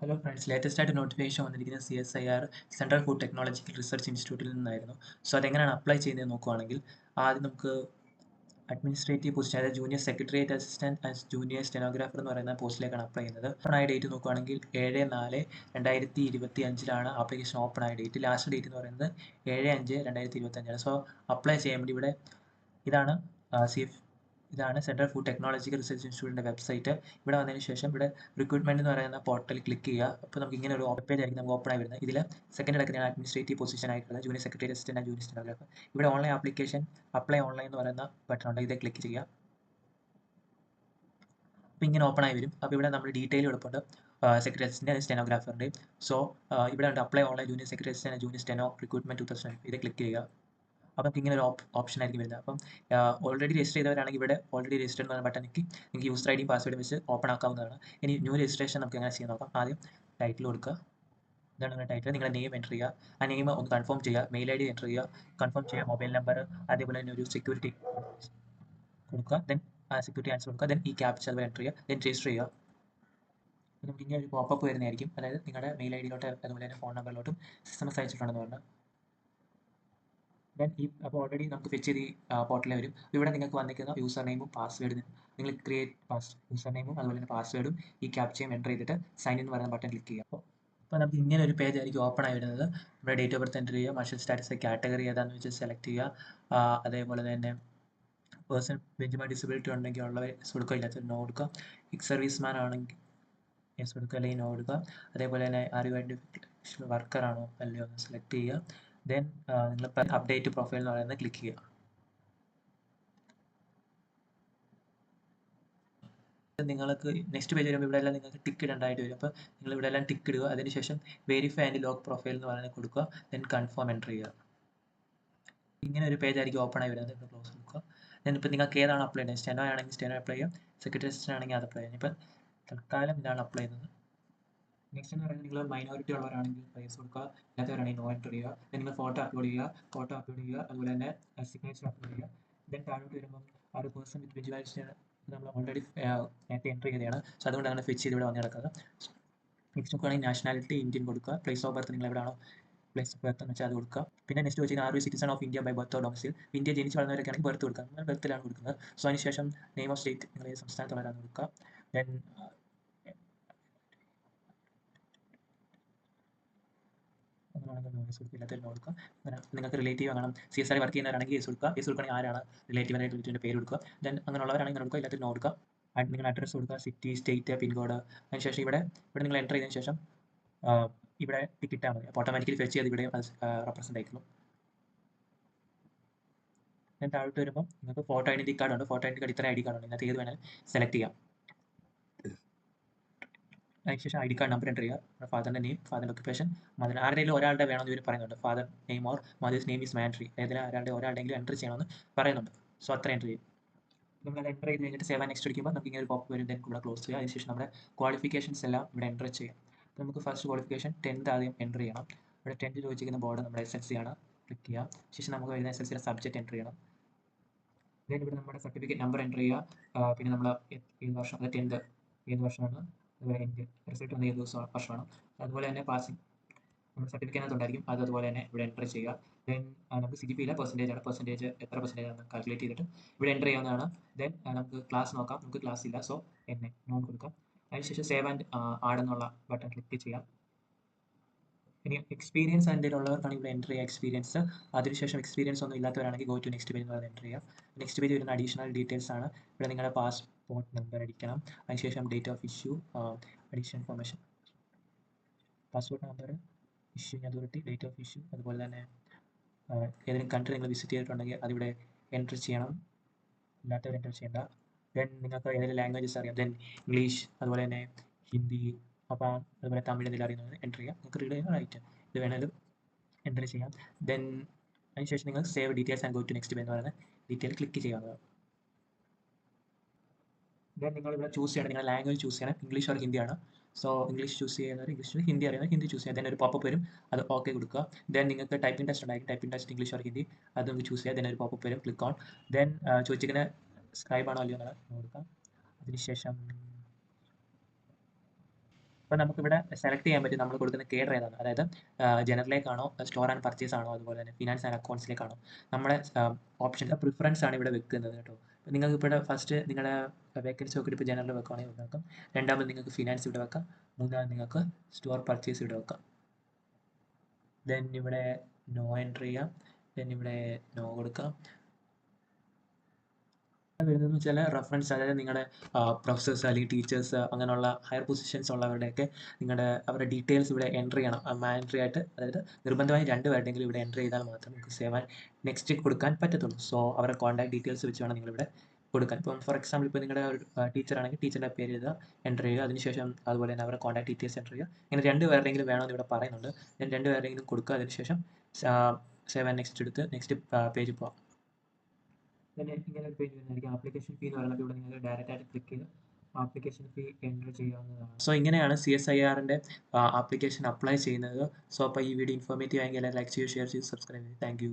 Hello friends latest ആയിട്ട് notification വന്നിരിക്കുന്നത് C S I R central food technological research ഇൻസ്റ്റിറ്റ്യൂട്ടിൽ നിന്നായിരുന്നു. സോ അതെങ്ങനെയാണ് അപ്ലൈ ചെയ്യുന്നത് നോക്കുവാണെങ്കിൽ ആദ്യം നമുക്ക് അഡ്മിനിസ്ട്രേറ്റീവ് പൊസിഷൻ അതായത് junior secretariat assistant and junior stenographer എന്ന് പറയുന്ന പോസ്റ്റിലേക്കാണ് അപ്ലൈ ചെയ്യുന്നത്. ഓപ്പൺ ആയ ഡേറ്റ് നോക്കുവാണെങ്കിൽ ഏഴ് നാല് രണ്ടായിരത്തി ഇരുപത്തി അഞ്ചിലാണ് ആപ്ലിക്കേഷൻ ഓപ്പൺ ആയ ഡേറ്റ് ലാസ്റ്റ് ഡേറ്റ് എന്ന് പറയുന്നത് ഏഴ് അഞ്ച് രണ്ടായിരത്തി ഇരുപത്തി അഞ്ചാണ് സോ അപ്ലൈ ചെയ്യാൻ വേണ്ടി ഇവിടെ ഇതാണ് സി എഫ് ഇതാണ് സെൻട്രൽ ഫുഡ് ടെക്നോളജിക്കൽ റിസർച്ച് ഇൻസ്റ്റിറ്റ്യൂട്ടിന്റെ വെബ്സൈറ്റ്. ഇവിടെ വന്നതിന് ശേഷം ഇവിടെ റിക്രൂട്ട്മെന്റ് എന്ന് പറയുന്ന പോർട്ടൽ ക്ലിക്ക് ചെയ്യുക. അപ്പോൾ നമുക്ക് ഇങ്ങനെ ഒരു പേജ് ആയിരിക്കും നമുക്ക് ഓപ്പൺ ആയി വരുന്നത്. ഇതിൽ സെക്കൻഡ് കിടക്കുന്ന അഡ്മിനിസ്ട്രേറ്റീവ് പൊസിഷൻ ആയിട്ടുള്ള junior secretary assistant junior stenographer ഇവിടെ ഓൺലൈൻ ആപ്ലിക്കേഷൻ അപ്ലൈ ഓൺലൈൻ എന്ന് പറയുന്ന ബട്ടൺ ഉണ്ട്. ഇത് ക്ലിക്ക് ചെയ്യുക. അപ്പോൾ ഇങ്ങനെ ഓപ്പൺ ആയി വരും. അപ്പോൾ ഇവിടെ നമ്മൾ ഡീറ്റെയിൽ കൊടുപ്പുണ്ട് സെക്രട്ടറി അസിസ്റ്റന്റ് സ്റ്റെനോഗ്രാഫറിന്റെയും സോ ഇവിടെ ഉണ്ട് apply online junior secretary assistant junior steno recruitment two thousand ഇത് ക്ലിക്ക് ചെയ്യുക. അപ്പം നമുക്ക് ഇങ്ങനെ ഒരു ഓപ്ഷൻ ആയിരിക്കും വരുന്നത്. അപ്പം ഓൾറെഡി രജിസ്റ്റർ ചെയ്തവരാണെങ്കിൽ ഇവിടെ ഓൾറെഡി രജിസ്റ്റർ എന്ന് പറഞ്ഞ ബട്ടൺ നിൽക്കി നിങ്ങൾക്ക് യൂസർ ഐ ഡിയും പാസ്വേഡും വെച്ച് ഓപ്പൺ ആക്കാവുന്നതാണ്. ഇനി ന്യൂ രജിസ്ട്രേഷൻ നമുക്ക് എങ്ങനെ ചെയ്യാൻ നോക്കാം. ആദ്യം ടൈറ്റിൽ കൊടുക്കുക. ഇതാണ് നിങ്ങളുടെ ടൈറ്റിൽ നിങ്ങളുടെ നെയിം എന്റർ ചെയ്യുക. ആ നെയിം ഒന്ന് കൺഫേം ചെയ്യുക. മെയിൽ ഐ ഡി എന്റർ ചെയ്യുക. കൺഫേം ചെയ്യുക. മൊബൈൽ നമ്പർ അതേപോലെ തന്നെ ഒരു സെക്യൂരിറ്റി കൊടുക്കുക. ദെൻ സെക്യൂരിറ്റി ആൻസർ കൊടുക്കുക. ദെൻ ഈ ക്യാപ്ചർ എന്റർ ചെയ്യുക. ദെൻ രജിസ്റ്റർ ചെയ്യുക. നമുക്ക് ഇങ്ങനെ ഒരു പോപ്പപ്പ് വരുന്നതായിരിക്കും. അതായത് നിങ്ങളുടെ മെയിൽ ഐ ഡിയിലോട്ട് അതുപോലെ തന്നെ ഫോൺ നമ്പറിലോട്ടും സിസ്റ്റം അയച്ചിട്ടുണ്ടെന്ന് പറഞ്ഞാൽ ദെൻ ഈ അപ്പോൾ ഓൾറെഡി നമുക്ക് ഫെച്ച് ചെയ്ത് ഈ പോർട്ടലിൽ വരും. ഇവിടെ നിങ്ങൾക്ക് വന്നിരിക്കുന്ന യൂസർ നെയിമും പാസ്വേഡും നിങ്ങൾ ക്രിയേറ്റ് പാസ് യൂസർ നെയിമും അതുപോലെ തന്നെ പാസ്വേഡും ഈ ക്യാപ്ചയും എന്റർ ചെയ്തിട്ട് സൈൻ ഇൻ പറയുന്ന ബട്ടൺ ക്ലിക്ക് ചെയ്യുക. അപ്പോൾ അപ്പോൾ നമുക്ക് ഇങ്ങനെ ഒരു പേജ് ആയിരിക്കും ഓപ്പൺ ആയി വരുന്നത്. നമ്മുടെ ഡേറ്റ് ഓഫ് ബർത്ത് എന്റർ ചെയ്യുക മഷൽ സ്റ്റാറ്റസ് കാറ്റഗറി ഏതാണെന്ന് വെച്ചാൽ സെലക്ട് ചെയ്യുക. അതേപോലെ തന്നെ പേഴ്സൺ ബെഞ്ചുമായി ഡിസബിലിറ്റി ഉണ്ടെങ്കിൽ ഉള്ളവർ കൊടുക്കുക ഇല്ലാത്ത നോ കൊടുക്കുക. എക്സ് സർവീസ് മാൻ ആണെങ്കിൽ എസ് കൊടുക്കുക അല്ലെങ്കിൽ നോ കൊടുക്കുക. അതേപോലെ തന്നെ യു ഐഡന്റിഫിക്കേഷൻ വർക്കറാണോ അല്ലയോ എന്ന് സെലക്ട് ചെയ്യുക. ദെൻ നിങ്ങൾ അപ്ഡേറ്റ് പ്രൊഫൈൽ എന്ന് പറയുന്നത് ക്ലിക്ക് ചെയ്യുക. നിങ്ങൾക്ക് നെക്സ്റ്റ് പേജ് വരുമ്പോൾ ഇവിടെ എല്ലാം നിങ്ങൾക്ക് ടിക്ക് ഇടേണ്ടതായിട്ട് വരും. അപ്പോൾ നിങ്ങൾ ഇവിടെ എല്ലാം ടിക്ക് ഇടുക. അതിനുശേഷം വെരിഫൈ ആൻഡ് ലോക്ക് പ്രൊഫൈൽ എന്ന് പറയുന്നത് കൊടുക്കുക. ദെൻ കൺഫേം എന്റർ ചെയ്യുക. ഇങ്ങനെ ഒരു പേജ് ആയിരിക്കും ഓപ്പൺ ആയി വരുന്നത്. ഇപ്പോൾ ക്ലോസ് കൊടുക്കുക ദെൻ ഇപ്പോൾ നിങ്ങൾക്ക് ഏതാണ് അപ്ലൈ ചെയ്യുന്നത്? സ്റ്റെനോ ആണെങ്കിൽ സ്റ്റെനോ അപ്ലൈ ചെയ്യാം. സെക്രട്ടറി അസിസ്റ്റന്റ് ആണെങ്കിൽ അത് അപ്ലൈ ചെയ്യാം. ഇപ്പം തൽക്കാലം ഇതാണ് അപ്ലൈ ചെയ്യുന്നത്. നെക്സ്റ്റ് എന്ന് പറയുന്നത് നിങ്ങൾ മൈനോറിറ്റി ഉള്ളവരാണെങ്കിൽ പ്രൈസ് കൊടുക്കുക. ഇല്ലാത്തവരാണെങ്കിൽ നോ എന്റർ ചെയ്യുക നിങ്ങൾ ഫോട്ടോ അപ്ലോഡ് ചെയ്യുക. ഫോട്ടോ അപ്ലോഡ് ചെയ്യുക. അതുപോലെ തന്നെ സിഗ്നേച്ചർ അപ്ലോഡ് ചെയ്യുക. ദെൻ താഴോട്ട് വരുമ്പം ആ ഒരു പേഴ്സൺ വിത്ത് വിജുവലൈസേഷൻ നമ്മൾ ഓൾറെഡി നേരത്തെ എന്റർ ചെയ്തതാണ്. സോ അങ്ങനെ ഫിച്ച് ചെയ്ത് ഇവിടെ വന്ന് കിടക്കുന്നത് നെക്സ്റ്റ് നോക്കുകയാണെങ്കിൽ നാഷണാലിറ്റി ഇന്ത്യൻ കൊടുക്കുക. പ്ലേസ് ഓഫ് ബർത്ത് നിങ്ങൾ എവിടെയാണോ പ്ലേസ് ഓഫ് ബർത്ത് എന്ന് വെച്ചാൽ അത് കൊടുക്കുക. പിന്നെ നെക്സ്റ്റ് വെച്ചാൽ are citizen of India by birth of India ജനിച്ച് വളർന്നവരൊക്കെ ആണെങ്കിൽ ബർത്ത് കൊടുക്കുക. ബർത്തിലാണ് കൊടുക്കുന്നത്. സോ അതിനുശേഷം നെയിം ഓഫ് സ്റ്റേറ്റ് നിങ്ങൾ സംസ്ഥാനത്തുള്ളവരാണ് കൊടുക്കുക. ദെൻ കേസ് കൊടുക്കുക ഇല്ലാത്ത കൊടുക്കുക അങ്ങനെ നിങ്ങൾക്ക് റിലേറ്റീവ് ആകണം. സി എസ് ആർ വർക്ക് ചെയ്യുന്നവരാണെങ്കിൽ കേസ് കൊടുക്കുക. കേസ് കൊടുക്കണമെങ്കിൽ ആരാണ്? റിലേറ്റീവ് റിലേറ്റീവിന്റെ പേര് കൊടുക്കുക. ദെൻ അങ്ങനെയുള്ളവരാണെങ്കിൽ കൊടുക്കുക. ഇല്ലാത്ത നോ കൊടുക്കുക. നിങ്ങൾ അഡ്രസ്സ് കൊടുക്കുക. City state pincode. അതിനുശേഷം ഇവിടെ ഇവിടെ നിങ്ങൾ എന്റർ ചെയ്തതിന് ശേഷം ഇവിടെ ടിക്കറ്റ് മതി. അപ്പോൾ ഓട്ടോമാറ്റിക്കലി ഫെച്ച് ചെയ്ത് ഇവിടെ റെപ്രസെന്റ് ആയിരുന്നു ഞാൻ താഴോട്ട് വരുമ്പോൾ നിങ്ങൾക്ക് ഫോട്ടോ ഐഡന്റി കാർഡ് ഉണ്ട്. ഫോട്ടോ ഐഡന്റി കാർഡ് ഇത്ര ഐ ഡി കാർഡ് ഉണ്ട്. ഇതിനകത്ത് ഏത് വേണമെങ്കിലും സെലക്ട് ചെയ്യാം. അതിനുശേഷം I D card number enter ചെയ്യുക. ഫാദറിന്റെ നെയിം ഫാദറിന്റെ ഒക്കുപേഷൻ മദർ ആരുടെയും ഒരാളുടെ വേണമെന്ന് ഇവർ പറയുന്നുണ്ട്. Father name or mother's name is mandatory ഏതെങ്കിലും ആരാളുടെ ഒരാളുടെങ്കിലും എന്റർ ചെയ്യണമെന്ന് പറയുന്നുണ്ട്. സോ അത്ര എന്റർ ചെയ്യും. നമ്മൾ അത് എന്റർ ചെയ്ത് കഴിഞ്ഞിട്ട് സേവ് നെക്സ്റ്റ് അടിക്കുമ്പോൾ നമുക്ക് ഇങ്ങനെ ഒരു പോപ്പ് വരും. ദെൻ ഇവിടെ ക്ലോസ് ചെയ്യുക. അതിനുശേഷം നമ്മുടെ ക്വാളിഫിക്കേഷൻസ് എല്ലാം ഇവിടെ എന്റർ ചെയ്യാം. അപ്പോൾ നമുക്ക് ഫസ്റ്റ് ക്വാളിഫിക്കേഷൻ ടെൻത്ത് ആദ്യം എന്റർ ചെയ്യണം. ഇവിടെ ടെൻത്ത് ചോദിച്ചിരിക്കുന്ന ബോർഡ് നമ്മുടെ എസ് എൽ സി ആണ്. ക്ലിക്ക് ചെയ്യുക. ശേഷം നമുക്ക് വരുന്ന എസ് എൽ സിയുടെ സബ്ജക്റ്റ് എന്റർ ചെയ്യണം. ദെൻ ഇവിടെ നമ്മുടെ സർട്ടിഫിക്കറ്റ് നമ്പർ എന്റർ ചെയ്യുക. പിന്നെ നമ്മൾ ഏത് വർഷം? ടെൻത്ത് ഏത് വർഷമാണ്? അതുപോലെ എന്റെ റിസൾട്ട് വന്ന ഏത് ദിവസം വർഷമാണ്. അതുപോലെ തന്നെ പാസിംഗ് നമ്മുടെ സർട്ടിഫിക്കറ്റ് ഉണ്ടായിരിക്കും അത് അതുപോലെ തന്നെ ഇവിടെ എന്റർ ചെയ്യുക. ദെൻ നമുക്ക് സി ജി പി ഇല്ല പെർസെന്റേജ് ആണ്. പെർസെന്റേജ് എത്ര പെർസെന്റേജ് ആണ് കാൽക്കുലേറ്റ് ചെയ്തിട്ട് ഇവിടെ എന്റർ ചെയ്യാവുന്നതാണ്. ദെൻ നമുക്ക് ക്ലാസ് നോക്കാം. നമുക്ക് ക്ലാസ് ഇല്ല. സോ എന്നെ നോൺ കൊടുക്കാം. അതിനുശേഷം സേവ് ആൻഡ് ആഡ് എന്നുള്ള ബട്ടൺ ക്ലിക്ക് ചെയ്യാം. ഇനി എക്സ്പീരിയൻസ് എന്റെ ഉള്ളവർക്കാണ് ഇവിടെ എന്റർ ചെയ്യുക എക്സ്പീരിയൻസ് അതിനുശേഷം എക്സ്പീരിയൻസ് ഒന്നും ഇല്ലാത്തവരാണെങ്കിൽ ഗോ ടു നെക്സ്റ്റ് പേജ് എന്ന് പറഞ്ഞ് എന്റർ ചെയ്യാം നെക്സ്റ്റ് പേജ് വരുന്ന അഡീഷണൽ ഡീറ്റെയിൽസ് ആണ്. ഇവിടെ നിങ്ങളുടെ പാസ്പോർട്ട് നമ്പർ അടിക്കണം. അതിനുശേഷം date of issue additional information passport number issue authority date of issue അതുപോലെ തന്നെ ഏതെങ്കിലും കൺട്രി നിങ്ങൾ വിസിറ്റ് ചെയ്തിട്ടുണ്ടെങ്കിൽ അതിവിടെ എന്റർ ചെയ്യണം. ഇല്ലാത്തവർ എന്റർ ചെയ്യേണ്ട. ദെൻ നിങ്ങൾക്ക് ഏതെങ്കിലും ലാംഗ്വേജസ് അറിയാം. ദെൻ ഇംഗ്ലീഷ് അതുപോലെ തന്നെ ഹിന്ദി അപ്പോൾ അതുപോലെ തമിഴ് എന്തെങ്കിലും അറിയുന്നത് എന്റർ ചെയ്യാം. നിങ്ങൾക്ക് റീഡ് ചെയ്യാൻ റൈറ്റ് ഇത് വേണമെങ്കിലും എന്റർ ചെയ്യാം. ദെൻ അതിനുശേഷം നിങ്ങൾ save details and go to next എന്ന് പറയുന്ന ഡീറ്റെയിൽ ക്ലിക്ക് ചെയ്യാവുന്നതാണ്. ദെൻ നിങ്ങൾ ഇവിടെ ചൂസ് ചെയ്യണം. നിങ്ങളുടെ ലാംഗ്വേജ് ചൂസ് ചെയ്യണം. ഇംഗ്ലീഷ് ഓർ ഹിന്ദിയാണ് സോ ഇംഗ്ലീഷ് ചൂസ് ചെയ്യുന്നവർ ഇംഗ്ലീഷ് ഹിന്ദി അറിയുന്നത് ഹിന്ദി ചൂസ് ചെയ്യാം ദെൻ ഒരു പോപ്പപ്പ് വരും. അത് ഓക്കെ കൊടുക്കുക. ദെൻ നിങ്ങൾക്ക് ടൈപ്പിംഗ് ടെസ്റ്റ് ഉണ്ടായിരിക്കും typing test English or Hindi അത് നമുക്ക് ചൂസ് ചെയ്യാം ദെൻ ഒരു പോപ്പപ്പ് വരും. ക്ലിക്ക് ഓൺ ദെൻ ചോദിച്ചിരിക്കുന്ന സ്ക്രൈബ് ആണോ അല്ലയോ എന്നുള്ള കൊടുക്കാം. അതിനുശേഷം അപ്പോൾ നമുക്കിവിടെ സെലക്ട് ചെയ്യാൻ പറ്റും. നമ്മൾ കൊടുക്കുന്ന കേഡർ ഏതാണ്? അതായത് ജനറലിലേക്കാണോ സ്റ്റോർ ആൻഡ് പർച്ചേസ് ആണോ അതുപോലെ തന്നെ ഫിനാൻസ് ആൻഡ് അക്കൗണ്ട്സിലേക്കാണോ നമ്മുടെ ഓപ്ഷൻ പ്രിഫറൻസ് ആണ് ഇവിടെ വെക്കുന്നത് കേട്ടോ. നിങ്ങൾക്ക് ഇവിടെ ഫസ്റ്റ് നിങ്ങളുടെ വേക്കൻസി നോക്കിയിട്ട് ഇപ്പോൾ ജനറൽ വെക്കുകയാണെങ്കിൽ ഇവിടെ വെക്കാം. രണ്ടാമത് നിങ്ങൾക്ക് ഫിനാൻസ് ഇവിടെ വെക്കാം. മൂന്നാമത് നിങ്ങൾക്ക് സ്റ്റോർ പർച്ചേസ് ഇവിടെ വെക്കാം. ദെൻ ഇവിടെ നോ എൻട്രി ചെയ്യാം. ദെൻ ഇവിടെ നോ കൊടുക്കാം. വരുന്നതെന്ന് വെച്ചാൽ റെഫറൻസ് അതായത് നിങ്ങളുടെ പ്രൊഫസേഴ്സ് അല്ലെങ്കിൽ ടീച്ചേഴ്സ് അങ്ങനെയുള്ള ഹയർ പൊസിഷൻസ് ഉള്ളവരുടെയൊക്കെ നിങ്ങളുടെ അവരുടെ ഡീറ്റെയിൽസ് ഇവിടെ എൻട്രി ചെയ്യണം. മാൻഡ്രി ആയിട്ട് അതായത് നിർബന്ധമായി രണ്ട് പേരുടെങ്കിലും ഇവിടെ എൻട്രി ചെയ്താൽ മാത്രം നിങ്ങൾക്ക് സേവ് നെക്സ്റ്റ് കൊടുക്കാൻ പറ്റത്തുള്ളൂ. സോ അവരുടെ കോൺടാക്ട് ഡീറ്റെയിൽസ് വെച്ച് വേണം നിങ്ങളിവിടെ കൊടുക്കാൻ. ഇപ്പം ഫോർ എക്സാമ്പിൾ ഇപ്പോൾ നിങ്ങളുടെ ഒരു ടീച്ചർ ആണെങ്കിൽ ടീച്ചറിന്റെ പേര് എഴുതുക എന്റർ ചെയ്യുക അതിനുശേഷം അതുപോലെ തന്നെ അവരുടെ കോൺടാക്ട് ഡീറ്റെയിൽസ് എന്റർ ചെയ്യുക. ഇങ്ങനെ രണ്ട് പേരുടെങ്കിലും വേണമെന്ന് ഇവിടെ പറയുന്നുണ്ട്. ഞാൻ രണ്ട് പേരുടെയെങ്കിലും കൊടുക്കുക അതിനുശേഷം സേവ് നെക്സ്റ്റ് എടുത്ത് നെക്സ്റ്റ് പേജ് പോകാം പിന്നെ ഇങ്ങനെ പേജ് വരുന്നതായിരിക്കും. ആപ്ലിക്കേഷൻ ഫീ എന്ന് പറയുന്നത് ഇവിടെ നിങ്ങൾ ഡയറക്റ്റ് ആയിട്ട് ക്ലിക്ക് ചെയ്ത് ആപ്ലിക്കേഷൻ ഫീ എന്റർ ചെയ്യാവുന്നതാണ്. സോ ഇങ്ങനെയാണ് സി എസ് ഐ ആറിന്റെ ആപ്ലിക്കേഷൻ അപ്ലൈ ചെയ്യുന്നത്. സോ അപ്പോൾ ഈ വീഡിയോ ഇൻഫോർമേറ്റീവ് ആയെങ്കിൽ ലൈക്ക് ചെയ്യുക ഷെയർ ചെയ്യുക സബ്സ്ക്രൈബ് ചെയ്യുക താങ്ക് യു